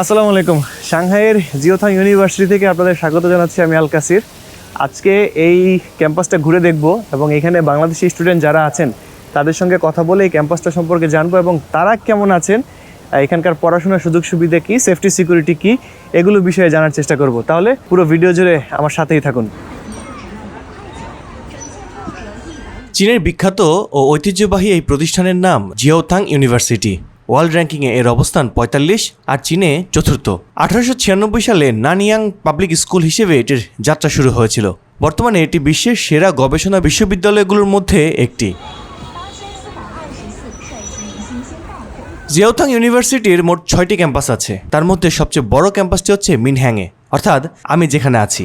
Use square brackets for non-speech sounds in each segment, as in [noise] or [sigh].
আসসালামু আলাইকুম। সাংহাইয়ের জিওথাং ইউনিভার্সিটি থেকে আপনাদের স্বাগত জানাচ্ছি আমি আল কাসির। আজকে এই ক্যাম্পাসটা ঘুরে দেখব এবং এখানে বাংলাদেশি স্টুডেন্ট যারা আছেন, তাদের সঙ্গে কথা বলে এই ক্যাম্পাসটা সম্পর্কে জানব এবং তারা কেমন আছেন, এখানকার পড়াশোনার সুযোগ সুবিধা কী, সেফটি, সিকিউরিটি কী, এগুলো বিষয়ে জানার চেষ্টা করব। তাহলে পুরো ভিডিও জুড়ে আমার সাথেই থাকুন। চীনের বিখ্যাত ও ঐতিহ্যবাহী এই প্রতিষ্ঠানের নাম জিওথাং ইউনিভার্সিটি। ওয়ার্ল্ড র্যাঙ্কিংয়ে এর অবস্থান পঁয়তাল্লিশ আর চীনে চতুর্থ। আঠারোশো ছিয়ানব্বই সালে নানিয়াং পাবলিক স্কুল হিসেবে এটির যাত্রা শুরু হয়েছিল। বর্তমানে এটি বিশ্বের সেরা গবেষণা বিশ্ববিদ্যালয়গুলোর মধ্যে একটি। জিয়াওথাং ইউনিভার্সিটির মোট ছয়টি ক্যাম্পাস আছে। তার মধ্যে সবচেয়ে বড় ক্যাম্পাসটি হচ্ছে মিনহ্যাংয়ে। অর্থাৎ আমি যেখানে আছি।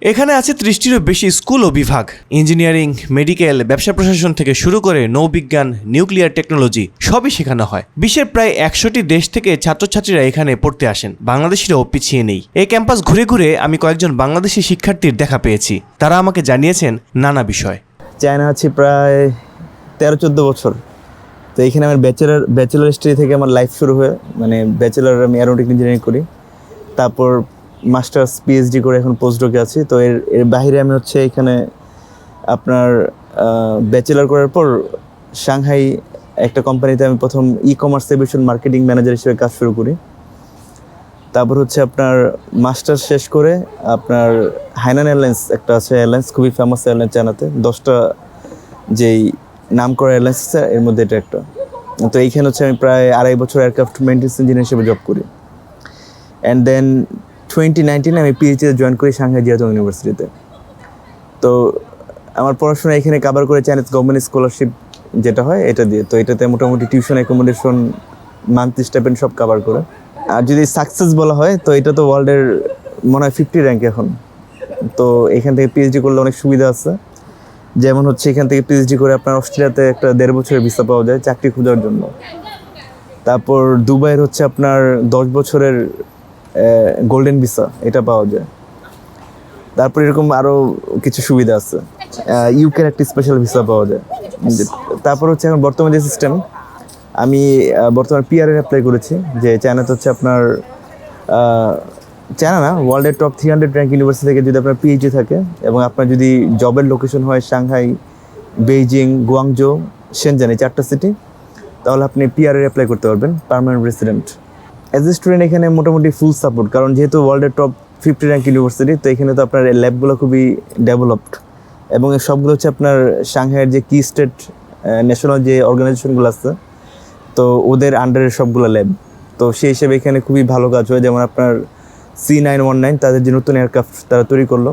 এখানে আছে ত্রিশটিরও বেশি স্কুল ও বিভাগ। ইঞ্জিনিয়ারিং, মেডিকেল, ব্যবসা প্রশাসন থেকে শুরু করে নৌবিজ্ঞান, নিউক্লিয়ার টেকনোলজি সবই শেখানো হয়। বিশ্বের প্রায় একশোটি দেশ থেকে ছাত্রছাত্রীরা এখানে পড়তে আসেন। বাংলাদেশিরাও পিছিয়ে নেই। এই ক্যাম্পাস ঘুরে ঘুরে আমি কয়েকজন বাংলাদেশি শিক্ষার্থীর দেখা পেয়েছি। তারা আমাকে জানিয়েছেন নানা বিষয়। চায়না আছি প্রায় তেরো চোদ্দ বছর। তো এইখানে আমার ব্যাচেলার ব্যাচেলার স্টাডি থেকে আমার লাইফ শুরু হয়ে। মানে ব্যাচেলার আমি অ্যারোনটিক ইঞ্জিনিয়ারিং করি। তারপর মাস্টার্স পিএইচডি করে এখন পোস্টডকে আছি। তো এর এর বাইরে আমি হচ্ছে এখানে আপনার ব্যাচেলার করার পর সাংহাই একটা কোম্পানিতে আমি প্রথম ই কমার্স সেভিশন মার্কেটিং ম্যানেজার হিসেবে কাজ শুরু করি। তারপর হচ্ছে আপনার মাস্টার শেষ করে আপনার হাইনান এয়ারলাইন্স একটা আছে এয়ারলাইন্স খুবই ফেমাস এয়ারলাইন্স জানাতে দশটা যেই নাম করা এয়ারলাইন্স আছে, এর মধ্যে এটা একটা। তো এইখানে হচ্ছে আমি প্রায় আড়াই বছর এয়ারক্রাফট মেনটেন্স ইঞ্জিনিয়ার হিসেবে জব করি। অ্যান্ড দেন টোয়েন্টি নাইনটিনে আমি পিএইচডিতে জয়েন করি সাংহাই জিয়াতং ইউনিভার্সিটিতে তো আমার পড়াশোনা এখানে কাভার করে চাইনিজ গভর্নমেন্ট স্কলারশিপ যেটা হয়, এটা দিয়ে। তো এটাতে মোটামুটি টিউশন অ্যাকোমোডেশন মান্থলি স্টাইপেন্ড সব কাভার করে। আর যদি সাকসেস বলা হয়, তো এটা তো ওয়ার্ল্ডের মনে হয় ফিফটি র্যাঙ্ক এখন। তো এখান থেকে পিএইচডি করলে অনেক সুবিধা আছে। যেমন হচ্ছে এখান থেকে পিএইচডি করে আপনার অস্ট্রেলিয়াতে একটা দেড় বছরের ভিসা পাওয়া যায় চাকরি খোঁজার জন্য। তারপর দুবাইয়ের হচ্ছে আপনার দশ বছরের গোল্ডেন ভিসা এটা পাওয়া যায়। তারপর এরকম আরও কিছু সুবিধা আছে। ইউকের একটা স্পেশাল ভিসা পাওয়া যায়। তারপর হচ্ছে এখন বর্তমানে যে সিস্টেম আমি বর্তমানে পিআরএর অ্যাপ্লাই করেছি, যে চায়নাতে হচ্ছে আপনার চায়না না ওয়ার্ল্ডের top three hundred rank university থেকে যদি আপনার পিএইচডি থাকে, এবং আপনার যদি জবের লোকেশন হয় সাংহাই বেইজিং গুয়াংজো সেনজান এই চারটা সিটি তাহলে আপনি পিআরএর অ্যাপ্লাই করতে পারবেন permanent resident as a student এখানে মোটামুটি ফুল সাপোর্ট কারণ যেহেতু ওয়ার্ল্ডের টপ ফিফটি র্যাঙ্ক ইউনিভার্সিটি তো এখানে তো আপনার ল্যাবগুলো খুবই ডেভেলপড এবং এই সবগুলো হচ্ছে আপনার সাংহাইয়ের যে কি স্টেট ন্যাশনাল যে অর্গানাইজেশনগুলো আছে, তো ওদের আন্ডারে সবগুলো ল্যাব তো সেই হিসেবে এখানে খুবই ভালো কাজ হয়, যেমন আপনার সি নাইন ওয়ান নাইন তাদের যে নতুন এয়ারক্রাফট তারা তৈরি করল,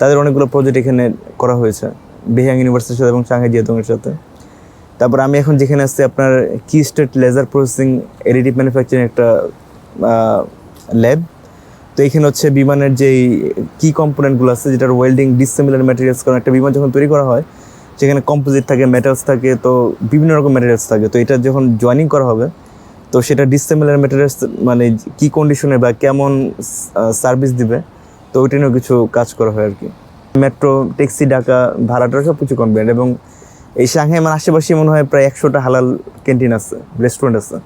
তাদের অনেকগুলো প্রজেক্ট এখানে করা হয়েছে বেহিয়াং ইউনিভার্সিটির সাথে এবং সাংহাই জিয়াতংয়ের সাথে। তারপর আমি এখন যেখানে আসছি আপনার কি state laser processing additive manufacturing একটা ল্যাব তো এখানে হচ্ছে বিমানের যেই কি কম্পোনেন্টগুলো আছে, যেটার ওয়েল্ডিং ডিসিমিলার ম্যাটেরিয়ালস কারণ একটা বিমান যখন তৈরি করা হয়, সেখানে কম্পোজিট থাকে মেটালস থাকে, তো বিভিন্ন রকম ম্যাটেরিয়ালস থাকে। তো এটা যখন জয়েনিং করা হবে, তো সেটা ডিসিমিলার ম্যাটেরিয়ালস মানে কি কন্ডিশনে বা কেমন সার্ভিস দিবে, তো ওইটা নিয়েও কিছু কাজ করা হয় আর কি। মেট্রো ট্যাক্সি ডাকা ভাড়াটা সব কিছু কমপ্লেন এবং এই সাংহাই আমার আশেপাশে মনে হয় প্রায় একশোটা হালাল ক্যান্টিন আছে রেস্টুরেন্ট আছে।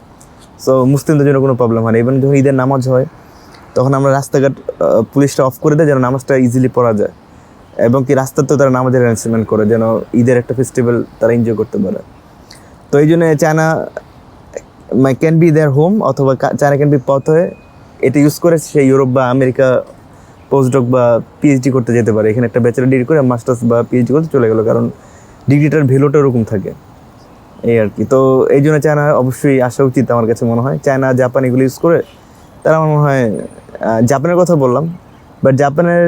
সো মুসলিমদের জন্য কোনো প্রবলেম হয় না। ইভেন যখন ঈদের নামাজ হয়, তখন আমরা রাস্তাঘাট পুলিশটা অফ করে দেয় যেন নামাজটা ইজিলি পড়া যায়। এবং কি রাস্তাতেও তারা নামাজের অ্যারেঞ্জমেন্ট করে, যেন ঈদের একটা ফেস্টিভ্যাল তারা এনজয় করতে পারে। তো এই জন্য China my can be their home অথবা চায়না ক্যান বি পথ হয়ে এটা ইউজ করে সে ইউরোপ বা আমেরিকা পোস্টডক বা পিএইচডি করতে যেতে পারে। এখানে একটা ব্যাচেলার ডিগ্রি করে মাস্টার্স বা পিএইচডি করতে চলে গেলো। কারণ ডিগ্রিটার ভ্যালুটা ওরকম থাকে। এই আর কি। তো এই জন্য চায়না অবশ্যই আসা উচিত আমার কাছে মনে হয়। চায়না, জাপান এগুলো ইউজ করে তারা আমার মনে হয় জাপানের কথা বললাম বাট জাপানের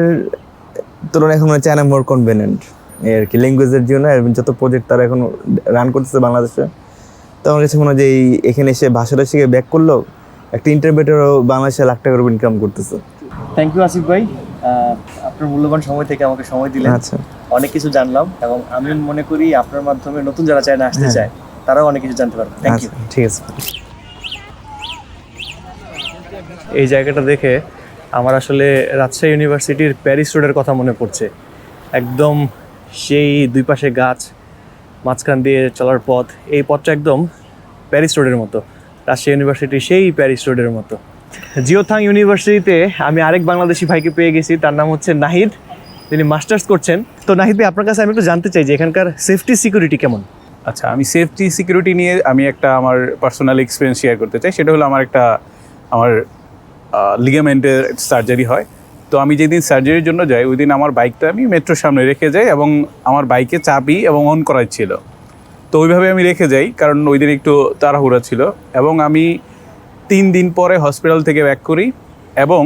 তুলনায় এখন মনে চায়না মোর কনভেনিয়েন্ট এই আর কি ল্যাঙ্গুয়েজের জন্য যত প্রজেক্ট তারা এখন রান করতেছে বাংলাদেশে, তো আমার কাছে মনে হয় যে এই এখানে এসে ভাষাটা শিখে ব্যাক করল একটা ইন্টারপ্রেটারও বাংলাদেশে লাখ টাকার ইনকাম করতেছে। থ্যাংক ইউ আসিফ ভাই। আপনার মূল্যবান সময় থেকে আমাকে সময় দিলেন। আচ্ছা। অনেক কিছু জানলাম এবং আমি মনে করি আপনার মাধ্যমে নতুন যারা চায় না আসতে হ্যাঁ। চায় তারাও অনেক কিছু জানতে পারবে। থ্যাংক ইউ আচ্ছা ঠিক আছে। এই জায়গাটা দেখে আমার আসলে রাজশাহী ইউনিভার্সিটির প্যারিস রোডের কথা মনে পড়ছে। একদম সেই দুই পাশে গাছ মাঝখান দিয়ে চলার পথ এই পথটা একদম প্যারিস রোডের মতো। রাজশাহী ইউনিভার্সিটি সেই প্যারিস রোডের মতো। জিওথাং ইউনিভার্সিটিতে আমি আরেক বাংলাদেশি ভাইকে পেয়ে গেছি, তার নাম হচ্ছে নাহিদ। তিনি মাস্টার্স করছেন। তো নাহিদ ভাই, আপনার কাছে আমি একটু জানতে চাই যে এখানকার সেফটি, সিকিউরিটি কেমন? আচ্ছা আমি সেফটি, সিকিউরিটি নিয়ে আমি একটা আমার পার্সোনাল এক্সপিরিয়েন্স শেয়ার করতে চাই। সেটা হলো আমার একটা, আমার লিগামেন্টের সার্জারি হয়। তো আমি যেদিন সার্জারির জন্য যাই, ওই দিন আমার বাইকটা আমি মেট্রোর সামনে রেখে যাই এবং আমার বাইকে চাবি এবং অন করাই ছিল। তো ওইভাবে আমি রেখে যাই, কারণ ওই দিন একটু তাড়াহুড়া ছিল। এবং আমি তিন দিন পরে হসপিটাল থেকে ব্যাক করি এবং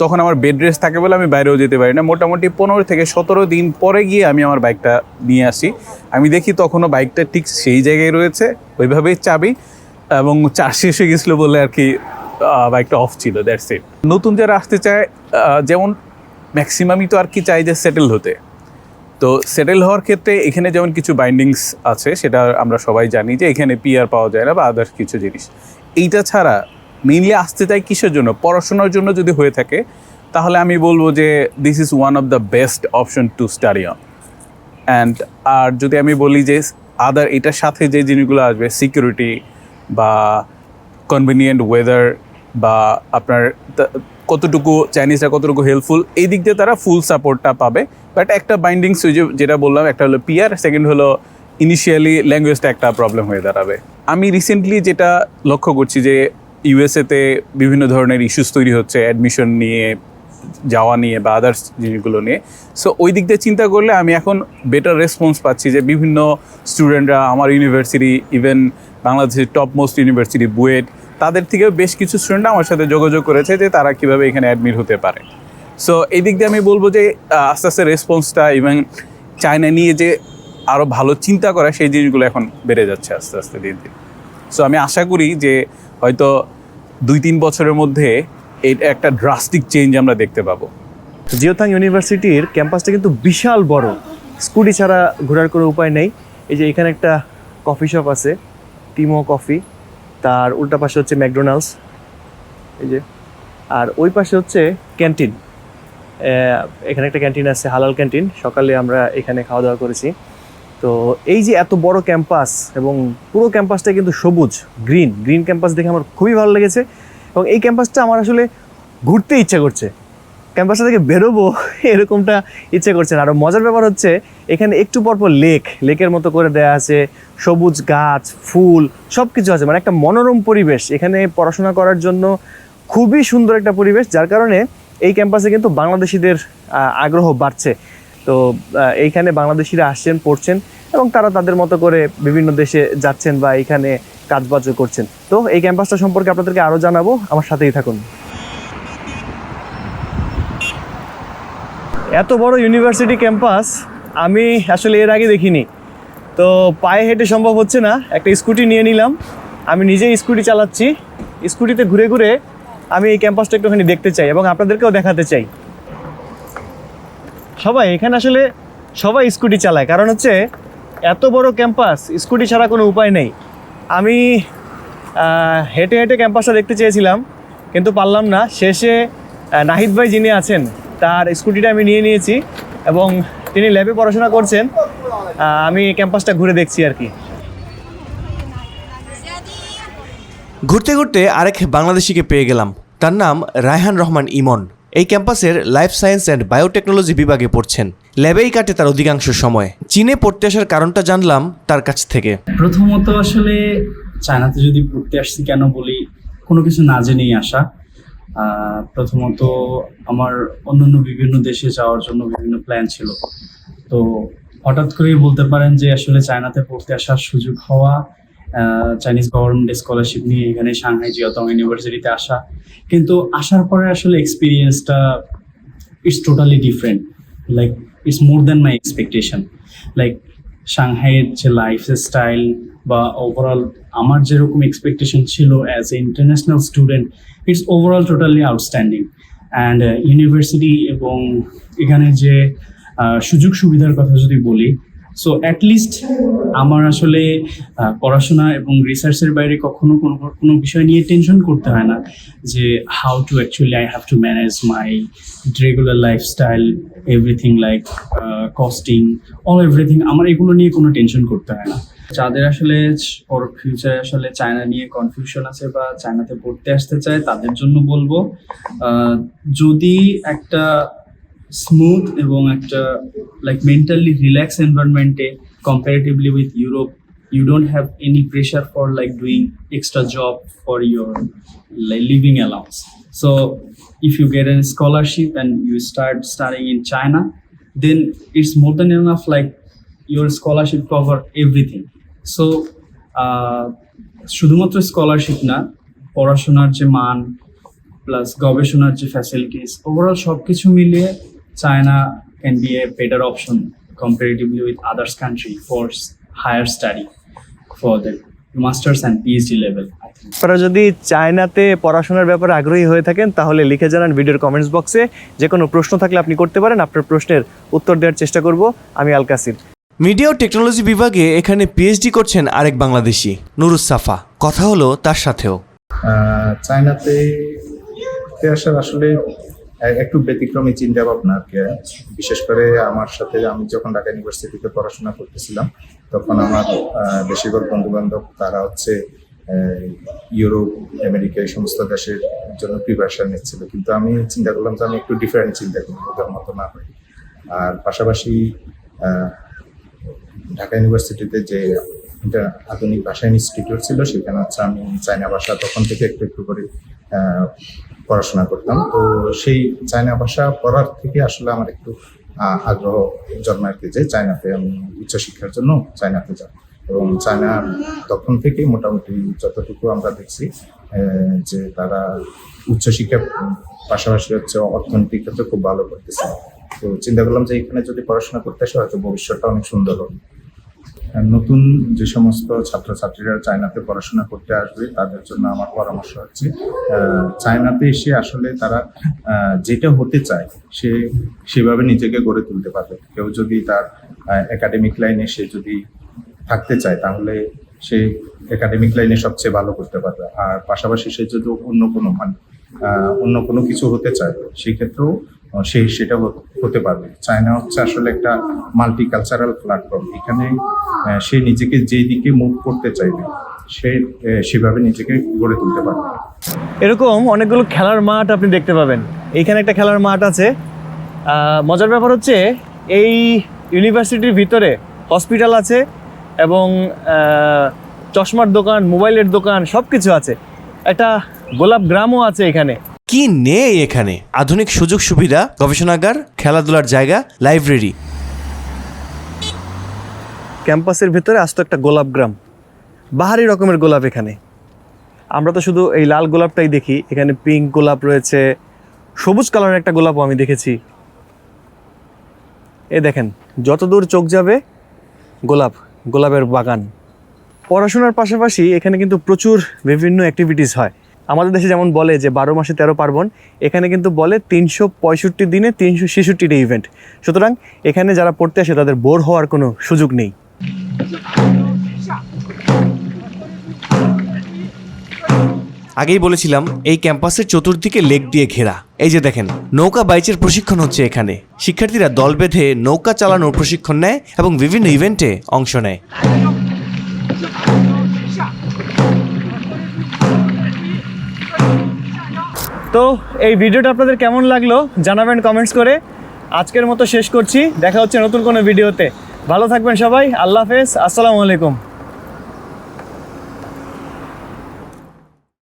তখন আমার বেড রেস্ট থাকে বলে আমি বাইরেও যেতে পারি না। মোটামুটি পনেরো থেকে সতেরো দিন পরে গিয়ে আমি আমার বাইকটা নিয়ে আসি। আমি দেখি তখনও বাইকটা ঠিক সেই জায়গায় রয়েছে, ওইভাবেই চাবি এবং চার্জ শেষ হয়ে গেছিল বলে আর কি বাইকটা অফ ছিল দ্যাটস ইট নতুন যারা আসতে চায় যেমন ম্যাক্সিমামই তো আর কি চাই যে সেটেল হতে। তো সেটেল হওয়ার ক্ষেত্রে এখানে যেমন কিছু বাইন্ডিংস আছে, সেটা আমরা সবাই জানি যে এখানে পিআর পাওয়া যায় না বা আদার্স কিছু জিনিস। এইটা ছাড়া মেইনলি আসতে চাই কিসের জন্য? পড়াশোনার জন্য যদি হয়ে থাকে, তাহলে আমি বলব যে this is one of the best option to study on and আর যদি আমি বলি যে আদার এটার সাথে যে জিনিসগুলো আসবে সিকিউরিটি বা কনভিনিয়েন্ট ওয়েদার বা আপনার কতটুকু চাইনিজরা কতটুকু হেল্পফুল এই দিক দিয়ে তারা ফুল সাপোর্টটা পাবে। বাট একটা বাইন্ডিং যে যেটা বললাম, একটা হলো পিয়ার সেকেন্ড হলো ইনিশিয়ালি ল্যাঙ্গুয়েজটা একটা প্রবলেম হয়ে দাঁড়াবে। আমি রিসেন্টলি যেটা লক্ষ্য করছি যে ইউএসএতে বিভিন্ন ধরনের ইস্যুস তৈরি হচ্ছে অ্যাডমিশন নিয়ে, যাওয়া নিয়ে বা আদার্স জিনিসগুলো নিয়ে। সো ওই দিক দিয়ে চিন্তা করলে আমি এখন বেটার রেসপন্স পাচ্ছি যে বিভিন্ন স্টুডেন্টরা আমার ইউনিভার্সিটি ইভেন বাংলাদেশের টপ মোস্ট ইউনিভার্সিটি বুয়েট তাদের থেকেও বেশ কিছু স্টুডেন্ট আমার সাথে যোগাযোগ করেছে যে তারা কীভাবে এখানে অ্যাডমিট হতে পারে। সো এই দিক দিয়ে আমি বলব যে আস্তে আস্তে রেসপন্সটা ইভেন চায়না নিয়ে যে আরও ভালো চিন্তা করা, সেই জিনিসগুলো এখন বেড়ে যাচ্ছে আস্তে আস্তে দিন দিন সো আমি আশা করি যে হয়তো দুই তিন বছরের মধ্যে এটা একটা ড্রাস্টিক চেঞ্জ আমরা দেখতে পাবো। জিওথাং ইউনিভার্সিটির ক্যাম্পাসটা কিন্তু বিশাল বড়। স্কুটি ছাড়া ঘোরার কোনো উপায় নেই। এই যে এখানে একটা কফি শপ আছে, টিমো কফি। তার উল্টা পাশে হচ্ছে ম্যাকডোনাল্ডস, এই যে। আর ওই পাশে হচ্ছে ক্যান্টিন। এখানে একটা ক্যান্টিন আছে, হালাল ক্যান্টিন। সকালে আমরা এখানে খাওয়া দাওয়া করেছি। তো এই যে এত বড় ক্যাম্পাস এবং পুরো ক্যাম্পাসটা কিন্তু সবুজ, গ্রিন গ্রিন ক্যাম্পাস দেখে আমার খুবই ভালো লেগেছে। এবং এই ক্যাম্পাসটা আমার আসলে ঘুরতে ইচ্ছা করছে। ক্যাম্পাসটা থেকে বেরোবো, [laughs] এরকমটা ইচ্ছে করছে আর মজার ব্যাপার হচ্ছে, এখানে একটু পর পর লেক লেকের মতো করে দেয়া আছে, সবুজ গাছ, ফুল সব কিছু আছে। মানে একটা মনোরম পরিবেশ। এখানে পড়াশোনা করার জন্য খুবই সুন্দর একটা পরিবেশ, যার কারণে এই ক্যাম্পাসে কিন্তু বাংলাদেশিদের আগ্রহ বাড়ছে। তো এইখানে বাংলাদেশিরা আসছেন, পড়ছেন এবং তারা তাদের মতো করে বিভিন্ন দেশে যাচ্ছেন বা এখানে কাজবাজও করছেন। তো এই ক্যাম্পাসটা সম্পর্কে আপনাদেরকে আরও জানাব। আমার সাথেই থাকুন। এত বড় ইউনিভার্সিটি ক্যাম্পাস আমি আসলে এর আগে দেখিনি। তো পায়ে হেঁটে সম্ভব হচ্ছে না, একটা স্কুটি নিয়ে নিলাম। আমি নিজেই স্কুটি চালাচ্ছি। স্কুটিতে ঘুরে ঘুরে আমি এই ক্যাম্পাসটা একটুখানি দেখতে চাই এবং আপনাদেরকেও দেখাতে চাই। সবাই, এখানে আসলে সবাই স্কুটি চালায়। কারণ হচ্ছে, এত বড় ক্যাম্পাস, স্কুটি ছাড়া কোনো উপায় নেই। আমি হেঁটে হেঁটে ক্যাম্পাসটা দেখতে চেয়েছিলাম, কিন্তু পারলাম না। শেষে নাহিদ ভাই যিনি আছেন তার স্কুটিটা আমি নিয়ে নিয়েছি এবং তিনি ল্যাবে পড়াশোনা করছেন। আমি ক্যাম্পাসটা ঘুরে দেখছি আর কি। ঘুরতে ঘুরতে আরেক বাংলাদেশিকে পেয়ে গেলাম। তার নাম রায়হান রহমান ইমন। এই ক্যাম্পাসের লাইফ সায়েন্স অ্যান্ড বায়োটেকনোলজি বিভাগে পড়ছেন। ল্যাবেই কাটে তার অধিকাংশ সময়। চীনে পড়তে আসার কারণটা জানলাম তার কাছ থেকে। প্রথমত আসলে চায়নাতে যদি পড়তে আসছি কেন বলি কোনো কিছু না জেনেই আসা। প্রথমত আমার অন্যান্য বিভিন্ন দেশে যাওয়ার জন্য বিভিন্ন প্ল্যান ছিল। তো হঠাৎ করেই বলতে পারেন যে আসলে চায়নাতে পড়তে আসার সুযোগ হওয়া চাইনিজ গভর্নমেন্ট স্কলারশিপ নিয়ে এখানে সাংহাই জিয়াতং ইউনিভার্সিটিতে আসা। কিন্তু আসার পরে আসলে এক্সপিরিয়েন্সটা it's totally different like it's more than my expectation like সাংহাইয়ের যে লাইফ স্টাইল বা ওভারঅল আমার যেরকম এক্সপেকটেশন ছিল as a international student it's overall totally outstanding and university এবং এখানে যে সুযোগ সুবিধার কথা যদি বলি সো অ্যাটলিস্ট আমার আসলে পড়াশোনা এবং রিসার্চের বাইরে কখনো কোনো কোনো বিষয় নিয়ে টেনশন করতে হয় না যে how to actually I have to manage my regular lifestyle everything like costing all everything আমার এগুলো নিয়ে কোনো টেনশন করতে হয় না। যাদের আসলে ওর ফিউচারে আসলে চায়না নিয়ে কনফিউশন আছে বা চায়নাতে পড়তে আসতে চায়, তাদের জন্য বলব যদি একটা স্মুথ এবং একটা like mentally relax এনভারনমেন্টে comparatively with Europe you don't have any pressure for like doing extra job for your like living allowance so if you get an scholarship and you start staring in China then it's more than an of like your scholarship cover everything uh, শুধুমাত্র scholarship না পড়াশোনার যে মান plus গবেষণার যে facilities overall সব কিছু মিলিয়ে China can be a better option comparatively with others country for higher study for the masters and PhD level আপনারা যদি চায়নাতে পড়াশোনার ব্যাপারে আগ্রহী হয়ে থাকেন তাহলে লিখে জানান ভিডিওর কমেন্টস বক্সে যে কোনো প্রশ্ন থাকলে আপনি করতে পারেন আপনার প্রশ্নের উত্তর দেওয়ার চেষ্টা করব। আমি আলকাসির মিডিয়া ও টেকনোলজি বিভাগে এখানে পিএইচডি করছেন আরেক বাংলাদেশি, নুরুস সাফা। কথা হলো তার সাথেও। চায়নাতে আসার আসলে একটু ব্যতিক্রমী চিন্তা ভাবনা আর কি। বিশেষ করে আমার সাথে আমি যখন ঢাকা ইউনিভার্সিটিতে পড়াশোনা করতেছিলাম, তখন আমার বেশিরভাগ বন্ধু বান্ধব তারা হচ্ছে ইউরোপ, আমেরিকা এই সমস্ত দেশের জন্য প্রিপারেশন নিচ্ছিল। কিন্তু আমি চিন্তা করলাম যে আমি একটু ডিফারেন্ট চিন্তা করি, ওদের মতো না হয়। আর পাশাপাশি ঢাকা ইউনিভার্সিটিতে যে একটা আধুনিক ভাষা ইনস্টিটিউট ছিল, সেখানে হচ্ছে আমি চায়না ভাষা তখন থেকে একটু একটু করে পড়াশোনা করতাম। তো সেই চায়না ভাষা পড়ার থেকে আসলে আমার একটু আগ্রহ কি যে চায়নাতে আমি উচ্চশিক্ষার জন্য চায়নাতে যাব। এবং চায়না তখন থেকে মোটামুটি যতটুকু আমরা দেখছি যে তারা উচ্চশিক্ষার পাশাপাশি হচ্ছে অর্থনৈতিক ক্ষেত্রে খুব ভালো করতেছে। তো চিন্তা করলাম যে এখানে যদি পড়াশোনা করতে আসে, হয়তো ভবিষ্যৎটা অনেক সুন্দর হবে। নতুন যে সমস্ত ছাত্রছাত্রীরা চায়নাতে পড়াশোনা করতে আসবে, তাদের জন্য আমার পরামর্শ হচ্ছে চায়নাতে এসে আসলে তারা যেটা হতে চায়, সে সেভাবে নিজেকে গড়ে তুলতে পারবে। কেউ যদি তার একাডেমিক লাইনে সে যদি থাকতে চায়, তাহলে সে একাডেমিক লাইনে সবচেয়ে ভালো করতে পারবে। আর পাশাপাশি সে যদি অন্য কোনো মানে অন্য কোনো কিছু হতে চায় সেই সেটা হতে- হতে পারবে। চায়না হচ্ছে আসলে একটা মাল্টি কালচারাল প্ল্যাটফর্ম এখানে সে নিজেকে যেই দিকে মুভ করতে চাইবে, সে সেভাবে নিজেকে গড়ে তুলতে পারবে। এরকম অনেকগুলো খেলার মাঠ আপনি দেখতে পাবেন। এইখানে একটা খেলার মাঠ আছে। মজার ব্যাপার হচ্ছে, এই ইউনিভার্সিটির ভিতরে হসপিটাল আছে এবং চশমার দোকান, মোবাইলের দোকান সব কিছু আছে। একটা গোলাপ গ্রামও আছে এখানে। কি নেই এখানে? আধুনিক সুযোগ সুবিধা, গবেষণাগার, খেলাধুলার জায়গা, লাইব্রেরি। ক্যাম্পাসের ভিতরে আস্ত একটা গোলাপ গ্রাম। বাহারি রকমের গোলাপ এখানে। আমরা তো শুধু এই লাল গোলাপটাই দেখি। এখানে পিঙ্ক গোলাপ রয়েছে। সবুজ কালারের একটা গোলাপও আমি দেখেছি। এ দেখেন, যতদূর চোখ যাবে, গোলাপ, গোলাপের বাগান। পড়াশোনার পাশাপাশি এখানে কিন্তু প্রচুর বিভিন্ন অ্যাক্টিভিটিস হয়। আমাদের দেশে যেমন বলে যে বারো মাসে তেরো পার্বণ, এখানে কিন্তু বলে তিনশো পঁয়ষট্টি দিনে তিনশো ছেষট্টিটা ইভেন্ট সুতরাং এখানে যারা পড়তে আসে তাদের বোর হওয়ার কোনো সুযোগ নেই। আগেই বলেছিলাম, এই ক্যাম্পাসের চতুর্দিকে লেক দিয়ে ঘেরা। এই যে দেখেন, নৌকা বাইচের প্রশিক্ষণ হচ্ছে এখানে। শিক্ষার্থীরা দল বেঁধে নৌকা চালানোর প্রশিক্ষণ নেয় এবং বিভিন্ন ইভেন্টে অংশ নেয়। তো এই ভিডিওটা আপনাদের কেমন লাগল জানাবেন কমেন্টস করে। আজকের মতো শেষ করছি, দেখা হচ্ছে নতুন কোনো ভিডিওতে। ভালো থাকবেন সবাই, আল্লাহ হাফেজ, আসসালামু আলাইকুম।